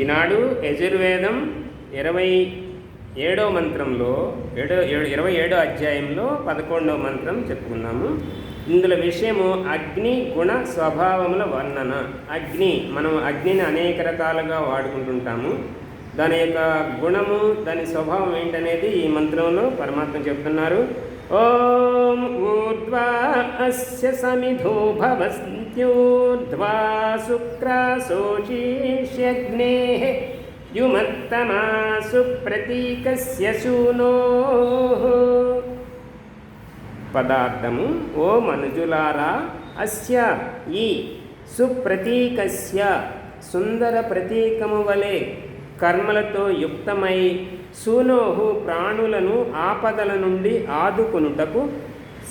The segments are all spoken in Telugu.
ఈనాడు యజుర్వేదం ఇరవై ఏడో మంత్రంలో ఏడో ఏడు ఇరవై ఏడో అధ్యాయంలో పదకొండవ మంత్రం చెప్పుకున్నాము. ఇందులో విషయము అగ్ని గుణ స్వభావముల వర్ణన. అగ్ని మనం అగ్నిని అనేక రకాలుగా వాడుకుంటుంటాము. దాని యొక్క గుణము దాని స్వభావం ఏంటనేది ఈ మంత్రంలో పరమాత్మ చెప్తున్నారు. ఓ ॐ ऊर्ध्वा अस्य समिधो భవస్త్యూర్ధ్వా శుక్రాశోషీష్యగ్నే युमत्तमासु प्रतीकस्य శూనో పదార్థము ఓ మనుజులారా అస్య ఈ సుప్రతీకస్య సుందర ప్రతీకము వలె కర్మలతో యుక్తమై సూనోహు ప్రాణులను ఆపదల నుండి ఆదుకొనుటకు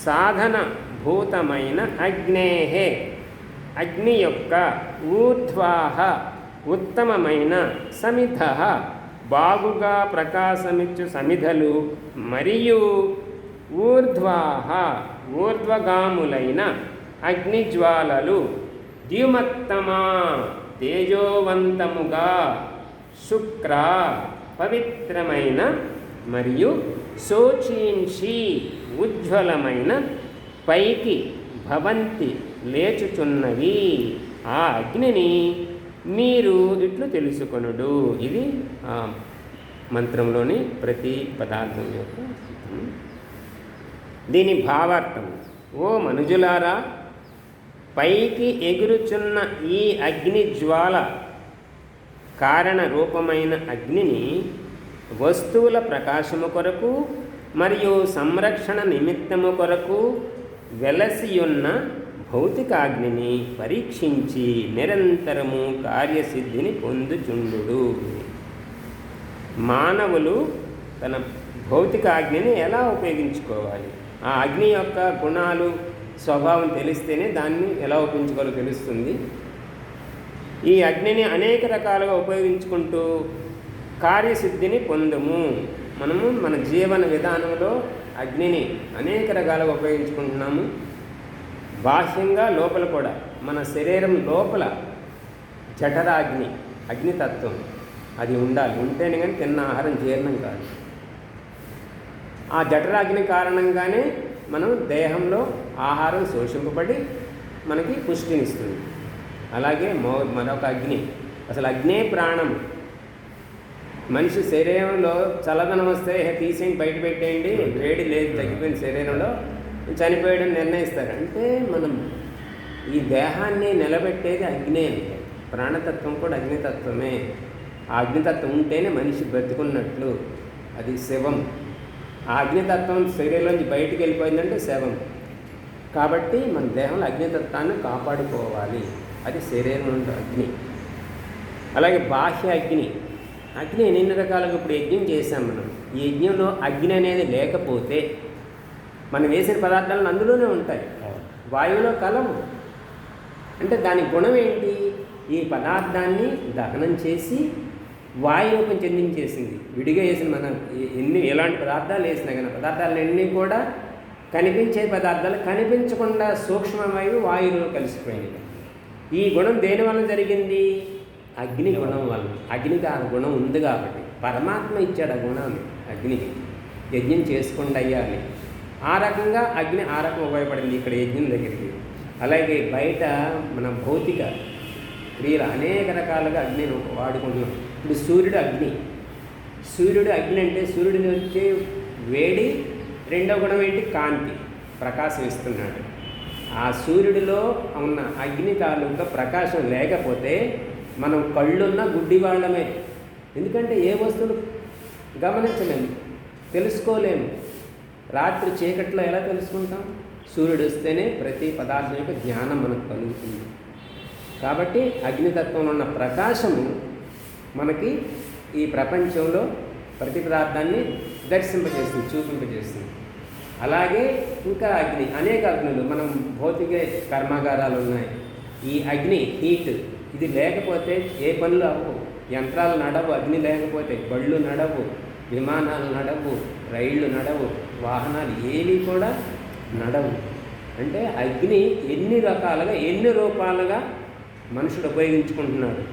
సాధన భూతమైన అగ్నేహే. అగ్ని యొక్క ఊర్ధ్వాహ ఉత్తమమైన సమిధ. బాగుగా ప్రకాశమిచ్చు సమిధలు మరియు ఊర్ధ్వాహ ఊర్ధ్వగాములైన అగ్నిజ్వాలలు ద్యుమత్తమా తేజోవంతముగా శుక్ర పవిత్రమైన మరియు శోచీంషి ఉజ్వలమైన పైకి భవంతి లేచుచున్నవి. ఆ అగ్నిని మీరు ఇట్లు తెలుసుకొనుడు. ఇది ఆ మంత్రంలోని ప్రతి పదార్థం యొక్క దీని భావార్థం ఓ మనుజులారా పైకి ఎగురుచున్న ఈ అగ్ని జ్వాల కారణ రూపమైన అగ్నిని వస్తువుల ప్రకాశము కొరకు మరియు సంరక్షణ నిమిత్తము కొరకు వెలసియున్న భౌతికాగ్నిని పరీక్షించి నిరంతరము కార్యసిద్ధిని పొందుచుండు మానవులు తన భౌతికాగ్నిని ఎలా ఉపయోగించుకోవాలి? ఆ అగ్ని యొక్క గుణాలు స్వభావం తెలిస్తేనే దాన్ని ఎలా ఉపయోగించుకోవాలో తెలుస్తుంది. ఈ అగ్నిని అనేక రకాలుగా ఉపయోగించుకుంటూ కార్యసిద్ధిని పొందము. మనము మన జీవన విధానంలో అగ్నిని అనేక రకాలుగా ఉపయోగించుకుంటున్నాము. బాహ్యంగా లోపల కూడా మన శరీరం లోపల జఠరాగ్ని అగ్నితత్వం అది ఉండాలి. ఉంటేనే కానీ తిన్న ఆహారం జీర్ణం కాదు. ఆ జఠరాగ్ని కారణంగానే మనం దేహంలో ఆహారం శోషింపబడి మనకి పుష్టినిస్తుంది. అలాగే మరొక అగ్ని. అసలు అగ్నే ప్రాణం మనిషి శరీరంలో చల్లదనం వస్తే "హే, తీసేయండి బయట పెట్టేయండి వేడి లేదు తగ్గిపోయిన శరీరంలో చనిపోయడం నిర్ణయిస్తారు. అంటే మనం ఈ దేహాన్ని నిలబెట్టేది అగ్నే ప్రాణతత్వం కూడా అగ్నితత్వమే. ఆ అగ్నితత్వం ఉంటేనే మనిషి బ్రతుకున్నట్లు. అది శవం. ఆ అగ్నితత్వం శరీరంలోంచి బయటికి వెళ్ళిపోయిందంటే శవం. కాబట్టి మన దేహంలో అగ్నితత్వాన్ని కాపాడుకోవాలి. అది శరీరం నుండి అగ్ని. అలాగే బాహ్య అగ్ని. అగ్ని ఎన్ని రకాలుగా ఇప్పుడు యజ్ఞం చేశాం మనం? ఈ యజ్ఞంలో అగ్ని అనేది లేకపోతే మనం వేసిన పదార్థాలను అందులోనే ఉంటాయి. వాయువులో కలవు అంటే దాని గుణం ఏంటి? ఈ పదార్థాన్ని దహనం చేసి వాయువుకం చెందించేసింది. విడిగా వేసిన మన ఎన్ని ఎలాంటి పదార్థాలు వేసినా కానీ పదార్థాలన్నీ కూడా కనిపించే పదార్థాలు కనిపించకుండా సూక్ష్మమైనవి వాయువులో కలిసిపోయినాయి. ఈ గుణం దేని వల్ల జరిగింది? అగ్ని గుణం వల్ల అగ్నికి ఆ గుణం ఉంది కాబట్టి పరమాత్మ ఇచ్చాడు ఆ గుణాన్ని అగ్నికి. యజ్ఞం చేసుకుండా అయ్యాలి. ఆ రకంగా అగ్ని ఆ రకం ఉపయోగపడింది ఇక్కడ యజ్ఞం దగ్గరికి. అలాగే బయట మన భౌతిక క్రియలు అనేక రకాలుగా అగ్నిని వాడుకుంటున్నాం. ఇప్పుడు సూర్యుడు అగ్ని. సూర్యుడు అగ్ని అంటే సూర్యుడిని వచ్చే వేడి రెండో గుణం ఏంటి? కాంతి ప్రకాశం ఇస్తున్నాడు. ఆ సూర్యుడిలో ఉన్న అగ్ని తాలూకా ప్రకాశం లేకపోతే మనం కళ్ళున్న గుడ్డి వాళ్ళమే. ఎందుకంటే ఏ వస్తువులు గమనించలేము తెలుసుకోలేము. రాత్రి చీకట్లో ఎలా తెలుసుకుంటాం? సూర్యుడు వస్తేనే ప్రతి పదార్థం యొక్క జ్ఞానం మనకు కలుగుతుంది. కాబట్టి అగ్నితత్వంలో ఉన్న ప్రకాశము మనకి ఈ ప్రపంచంలో ప్రతి పదార్థాన్ని దర్శింపజేస్తుంది చూపింపజేస్తుంది. అలాగే ఇంకా అగ్ని అనేక అగ్నులు మనం భౌతిక కర్మాగారాలు ఉన్నాయి. ఈ అగ్ని హీట్ ఇది లేకపోతే ఏ పనులు అవ్వవు. యంత్రాలు నడవు అగ్ని లేకపోతే బళ్ళు నడవు విమానాలు నడవు రైళ్ళు నడవు వాహనాలు ఏవి కూడా నడవు. అంటే అగ్ని ఎన్ని రకాలుగా ఎన్ని రూపాలుగా మనుషుడు ఉపయోగించుకుంటున్నాడు.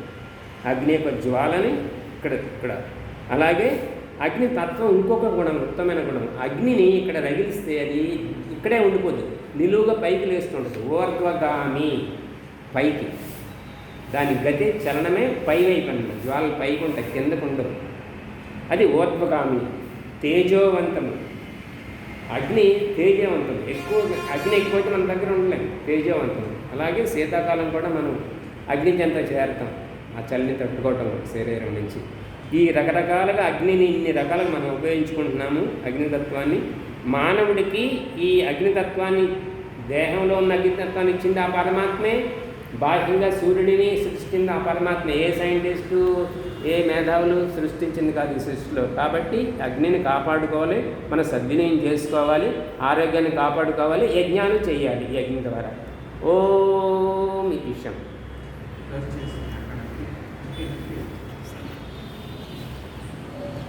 అగ్ని యొక్క జ్వాలని ఇక్కడ ఇక్కడ. అలాగే అగ్ని తత్వం ఇంకొక గుణం ఉత్తమైన గుణం. అగ్నిని ఇక్కడ రగిలిస్తే అది ఇక్కడే ఉండిపోదు నిలువుగా పైకి లేస్తుంటుంది. ఊర్ధ్వగామి. పైకి. దాని గతి చలనమే పైవైపు అన్నమాట జ్వాలలు పైకి ఉంటాయి కిందకు ఉండవు అది ఓత్వగామి తేజోవంతము. అగ్ని తేజవంతం ఎక్కువ అగ్ని ఎక్కువైతే మన దగ్గర ఉండలేం తేజవంతం అలాగే శీతాకాలం కూడా మనం అగ్ని చెంత చేరుతాం ఆ చలిని తట్టుకోవటం శరీరం నుంచి. ఈ రకరకాలుగా అగ్నిని ఇన్ని రకాలుగా మనం ఉపయోగించుకుంటున్నాము అగ్నితత్వాన్ని. మానవుడికి ఈ అగ్నితత్వాన్ని దేహంలో ఉన్న అగ్నితత్వాన్ని ఇచ్చింది ఆ పరమాత్మే. బాహ్యంగా సూర్యుడిని సృష్టించిన ఆ పరమాత్మ ఏ సైంటిస్టు ఏ మేధావులు సృష్టించింది కాదు ఈ సృష్టిలో. కాబట్టి అగ్నిని కాపాడుకోవాలి మన సద్వినయం చేసుకోవాలి ఆరోగ్యాన్ని కాపాడుకోవాలి యజ్ఞాలు చేయాలి యజ్ఞం ద్వారా. ఓం విషయం